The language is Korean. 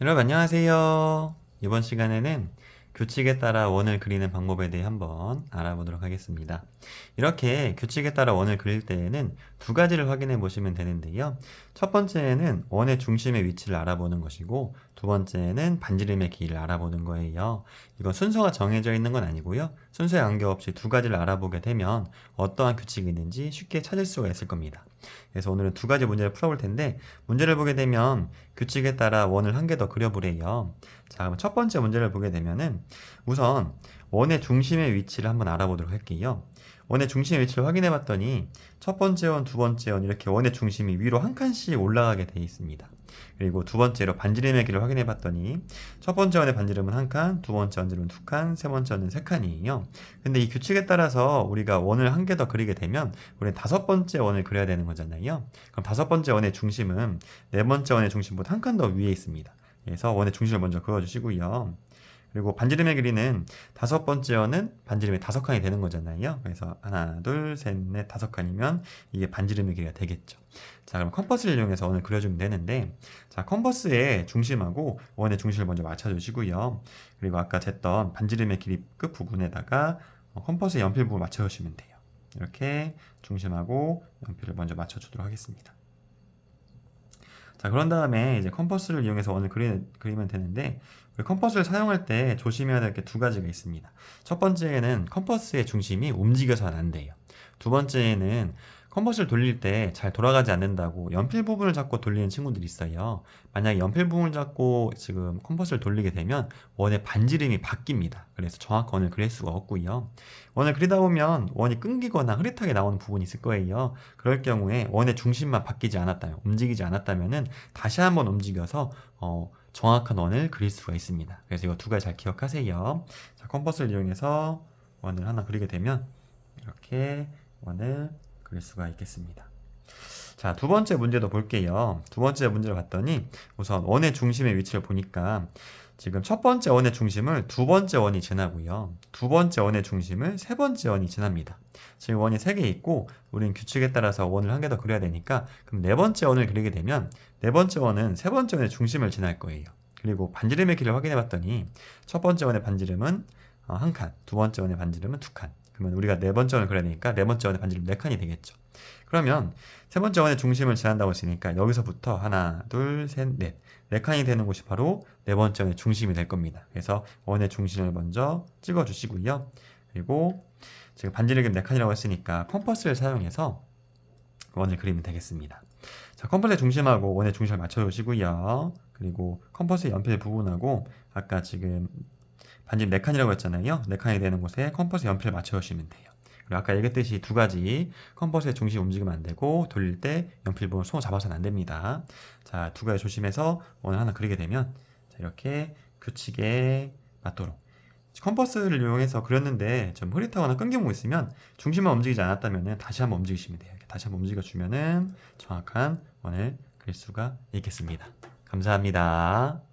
여러분 안녕하세요. 이번 시간에는 규칙에 따라 원을 그리는 방법에 대해 한번 알아보도록 하겠습니다. 이렇게 규칙에 따라 원을 그릴 때에는 두 가지를 확인해 보시면 되는데요. 첫 번째는 원의 중심의 위치를 알아보는 것이고 두 번째는 반지름의 길이를 알아보는 거예요. 이건 순서가 정해져 있는 건 아니고요. 순서에 관계없이 두 가지를 알아보게 되면 어떠한 규칙이 있는지 쉽게 찾을 수가 있을 겁니다. 그래서 오늘은 두 가지 문제를 풀어볼 텐데 문제를 보게 되면 규칙에 따라 원을 한 개 더 그려보래요. 자, 그럼 첫 번째 문제를 보게 되면은 우선 원의 중심의 위치를 한번 알아보도록 할게요. 원의 중심의 위치를 확인해 봤더니 첫 번째 원, 두 번째 원 이렇게 원의 중심이 위로 한 칸씩 올라가게 돼 있습니다. 그리고 두 번째로 반지름의 길을 확인해 봤더니 첫 번째 원의 반지름은 한 칸, 두 번째 원지름은 두 칸, 세 번째 원은 세 칸이에요. 근데 이 규칙에 따라서 우리가 원을 한 개 더 그리게 되면 우리는 다섯 번째 원을 그려야 되는 거잖아요. 그럼 다섯 번째 원의 중심은 네 번째 원의 중심보다 한 칸 더 위에 있습니다. 그래서 원의 중심을 먼저 그어주시고요. 그리고 반지름의 길이는 다섯 번째 원은 반지름이 다섯 칸이 되는 거잖아요. 그래서 하나, 둘, 셋, 넷, 다섯 칸이면 이게 반지름의 길이가 되겠죠. 자, 그럼 컴퍼스를 이용해서 원을 그려주면 되는데, 자, 컴퍼스의 중심하고 원의 중심을 먼저 맞춰주시고요. 그리고 아까 쟀던 반지름의 길이 끝 부분에다가 어, 컴퍼스의 연필 부분 맞춰주시면 돼요. 이렇게 중심하고 연필을 먼저 맞춰주도록 하겠습니다. 자, 그런 다음에 이제 컴퍼스를 이용해서 원을 그리, 그리면 되는데, 컴퍼스를 사용할 때 조심해야 될 게 두 가지가 있습니다. 첫 번째는 컴퍼스의 중심이 움직여서는 안 돼요. 두 번째는 컴퍼스를 돌릴 때 잘 돌아가지 않는다고 연필 부분을 잡고 돌리는 친구들이 있어요. 만약에 연필 부분을 잡고 지금 컴퍼스를 돌리게 되면 원의 반지름이 바뀝니다. 그래서 정확한 원을 그릴 수가 없고요. 원을 그리다 보면 원이 끊기거나 흐릿하게 나오는 부분이 있을 거예요. 그럴 경우에 원의 중심만 바뀌지 않았다면, 움직이지 않았다면은 다시 한번 움직여서 어, 정확한 원을 그릴 수가 있습니다. 그래서 이거 두 가지 잘 기억하세요. 자, 컴퍼스를 이용해서 원을 하나 그리게 되면 이렇게 원을 그릴 수가 있겠습니다. 자, 두 번째 문제도 볼게요. 두 번째 문제를 봤더니 우선 원의 중심의 위치를 보니까 지금 첫 번째 원의 중심을 두 번째 원이 지나고요. 두 번째 원의 중심을 세 번째 원이 지납니다. 지금 원이 세 개 있고 우리는 규칙에 따라서 원을 한 개 더 그려야 되니까 그럼 네 번째 원을 그리게 되면 네 번째 원은 세 번째 원의 중심을 지날 거예요. 그리고 반지름의 길을 확인해 봤더니 첫 번째 원의 반지름은 어, 한 칸, 두 번째 원의 반지름은 두 칸. 그러면 우리가 네 번째 원을 그려야 되니까 네 번째 원의 반지름 네 칸이 되겠죠. 그러면 세 번째 원의 중심을 지난다고 했으니까 여기서부터 하나, 둘, 셋, 넷. 네 칸이 되는 곳이 바로 네 번째 원의 중심이 될 겁니다. 그래서 원의 중심을 먼저 찍어 주시고요. 그리고 지금 반지름이 네 칸이라고 했으니까 컴퍼스를 사용해서 원을 그리면 되겠습니다. 자, 컴퍼스의 중심하고 원의 중심을 맞춰 주시고요. 그리고 컴퍼스의 연필 부분하고 아까 지금 반지름 4칸이라고 했잖아요. 4칸이 되는 곳에 컴퍼스 연필을 맞춰주시면 돼요. 그리고 아까 얘기했듯이 두 가지 컴퍼스의 중심 움직이면 안 되고 돌릴 때 연필 부분 손을 잡아서는 안 됩니다. 자, 두 가지 조심해서 원을 하나 그리게 되면 자, 이렇게 규칙에 맞도록 컴퍼스를 이용해서 그렸는데 좀 흐릿하거나 끊김이 있으면 중심만 움직이지 않았다면 다시 한번 움직이시면 돼요. 다시 한번 움직여주면은 정확한 원을 그릴 수가 있겠습니다. 감사합니다.